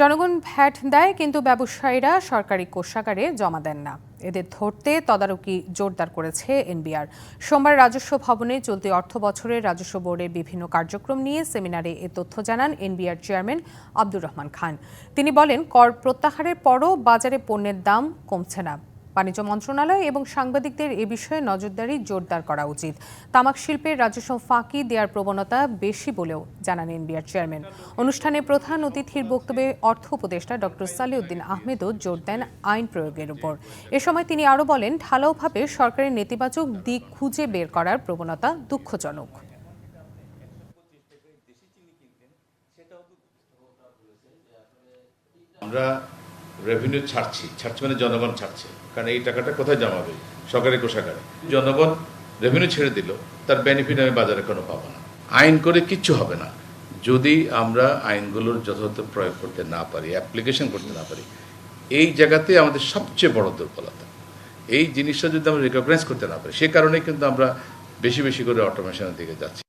জনগণ ভ্যাট দেয়, কিন্তু ব্যবসায়ীরা সরকারি কোষাগারে জমা দেন না। এদের ধরতে তদারকি জোরদার করেছে এনবিআর। সোমবার রাজস্ব ভবনে চলতি অর্থ বছরের রাজস্ব বোর্ডের বিভিন্ন কার্যক্রম নিয়ে সেমিনারে এ তথ্য জানান এনবিআর চেয়ারম্যান আব্দুর রহমান খান। তিনি বলেন, কর প্রত্যাহারের পরও বাজারে পণ্যের দাম কমছে না। বাণিজ্য মন্ত্রণালয় এবং সাংবাদিকদের এ বিষয়ে নজরদারি জোরদার করা উচিত। তামাক শিল্পের রাজস্ব ফাঁকি দেওয়ার প্রবণতা বেশি বলেও জানান এনবিআর চেয়ারম্যান। অনুষ্ঠানে প্রধান অতিথির বক্তব্যে অর্থ উপদেষ্টা ডক্টর সালিউদ্দিন আহমেদও জোর দেন আইন প্রয়োগের উপর। এ সময় তিনি আরও বলেন, ঢালাওভাবে সরকারের নেতিবাচক দিক খুঁজে বের করার প্রবণতা দুঃখজনক। আমরা রেভিনিউ ছাড়ছি ছাড়ছি মানে জনগণ ছাড়ছে। কারণ এই টাকাটা কোথায় জমাবে সরকারি কোষাগারে। জনগণ রেভিনিউ ছেড়ে দিল, তার বেনিফিট আমি বাজারে কোনো পাবো না। আইন করে কিচ্ছু হবে না। যদি আমরা আইনগুলোর যথাযথ প্রয়োগ করতে না পারি অ্যাপ্লিকেশন করতে না পারি, এই জায়গাতে আমাদের সবচেয়ে বড় দুর্বলতা। এই জিনিসটা যদি আমরা রেকগনাইজ করতে না পারি, সে কারণে কিন্তু আমরা বেশি বেশি করে অটোমেশনের দিকে যাচ্ছি।